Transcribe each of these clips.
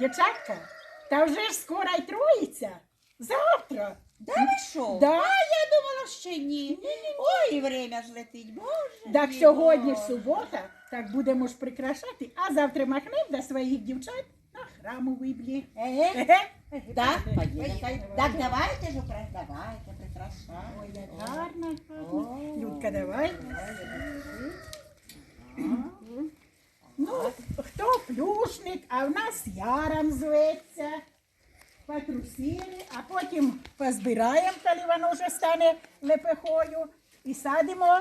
Дівчатка, та вже ж скоро й троїться. Завтра. Да ви що? Да. А я думала, що ні. Ой, время ж летить, боже. Так мій сьогодні ж Боже. субота, так будемо ж прикрашати, а завтра махнем до своїх дівчат на храмовий блі. Еге. Еге. Так. Так, давайте ж, давайте, прикрашайте. Ой, як гарно. О. Людка, давай. Ну, хто а в нас яром зветься. Потрусили, а потім позбираємо, коли воно вже стане лепехою, і садимо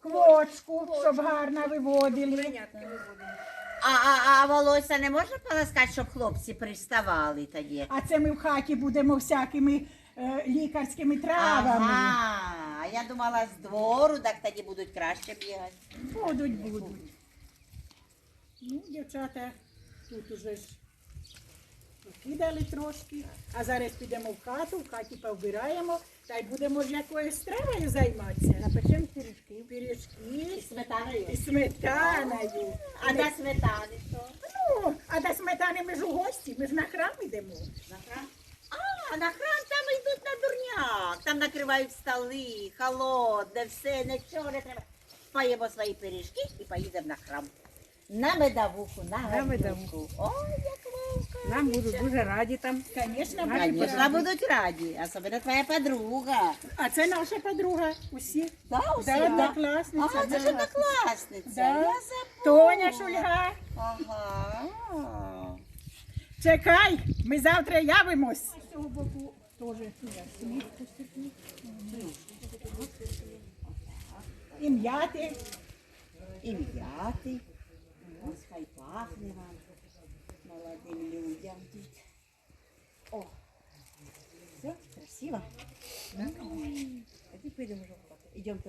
квочку, щоб гарно виводили. А, а, а волосся не можна полоскати, щоб хлопці приставали тоді? А це ми в хаті будемо всякими е, лікарськими травами. Ага, а я думала з двору, так тоді будуть краще бігати. Будуть, будуть. Ну, дівчата, тут уже ж покидали трошки, а зараз підемо в хату, в хаті повбираємо, та й будемо ж якоюсь стравою займатися. Напечемо пиріжки. Пиріжки Сметаною. і сметаною. А до сметани що? Ну, а до сметани ми ж у гості, ми ж на храм йдемо. На храм? А, на храм там йдуть на дурняк. Там накривають столи, холодне, все, нічого не треба. Поїмо свої пиріжки і поїдемо на храм. На медовуху, на, На медовуху. Ой, як вовка. Нам будуть дуже раді там. Звісно, Наші раді. будуть раді, особливо твоя подруга. А це наша подруга, усі. Да, усі? Да, однокласниця. Ага, це ж да. однокласниця. Да. Я забула. Тоня Шульга. Ага. Чекай, ми завтра явимось. З цього боку теж і м'яти. І м'яти. Ось хай пахне вам. Молодим людям тут. О, все, красиво. Підемо вже в хату. Ідемо.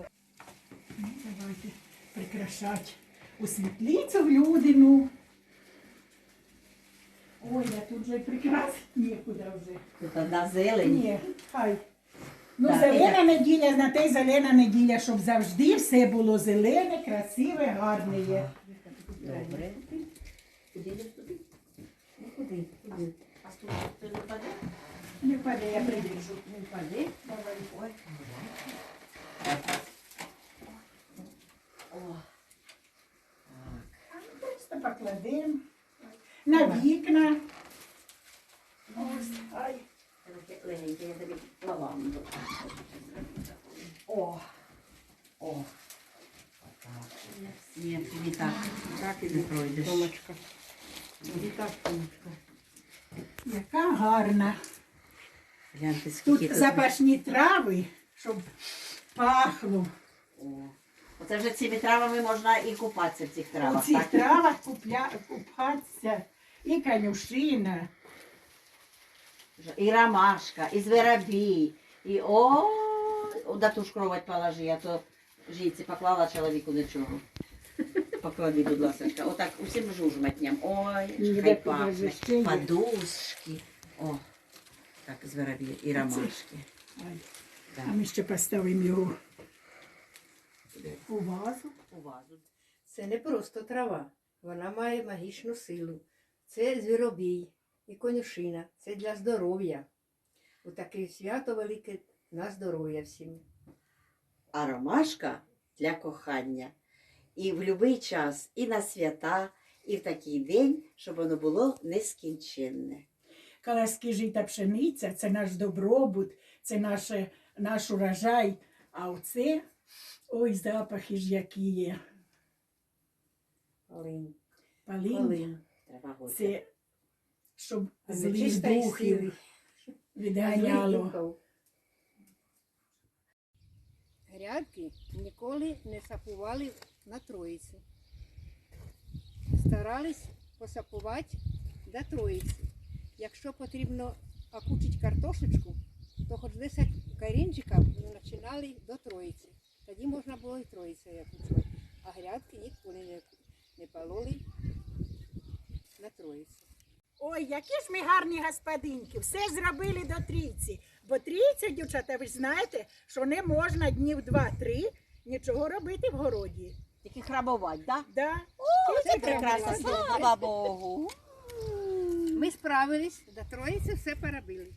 Давайте прикрашати у світлицю в людину. Ой, я тут же прикрасити нікуди вже. Тут одна зелень. Ні, хай. Ну, Так, зелена неділя, на те й зелена неділя, щоб завжди все було зелене, красиве, гарне є. Добре. Куди йдеш туди? Ну куди? Куди? А тут ти не паде? Не впаде, я придержу. Не впаде? Ой. О. Просто покладемо на вікна. Ось, ай. Легенько, я тобі лаванду. О. О. Ні, тобі так. Так і Не пройдеш. Томочка. Іди так, Томочка. Яка гарна. Гляньте, скільки Тут запашні трави, щоб пахло. О. Оце вже цими травами можна і купатися в цих У травах, цих так? травах купля, купатися і конюшина. І ромашка, і зверобій, і о, да ту ж кровать положи, а то жінці поклала чоловіку нічого. Поклади, будь ласка. Отак усім жужматням. Ой, хай пахне. Подушки. О, так, зверобій і ромашки. А ми ще поставимо його у вазу. У вазу. Це не просто трава. Вона має магічну силу. Це звіробій і конюшина. Це для здоров'я. У таке свято велике на здоров'я всім. А ромашка для кохання. І в будь-який час, і на свята, і в такий день, щоб воно було нескінченне. Колоски жита пшениця це наш добробут, це наше, наш урожай. А оце, ой, запахи ж які є. Полинь. Палін. Полинь. Треба гостя. Це щоб злих духів відганяло. Грядки ніколи не сапували на троїцю. Старались посапувати до троїці. Якщо потрібно окучити картошечку, то хоч 10 корінчиків починали до троїці. Тоді можна було і троїцю окучувати. А грядки ніколи не, пололи на троїцю. Ой, які ж ми гарні господинки, все зробили до трійці. Бо трійця, дівчата, ви ж знаєте, що не можна днів два-три нічого робити в городі. Тільки храбувати, так? Да? Да? О, це прекрасно. слава Богу. Ми справились, до троїці все перебили.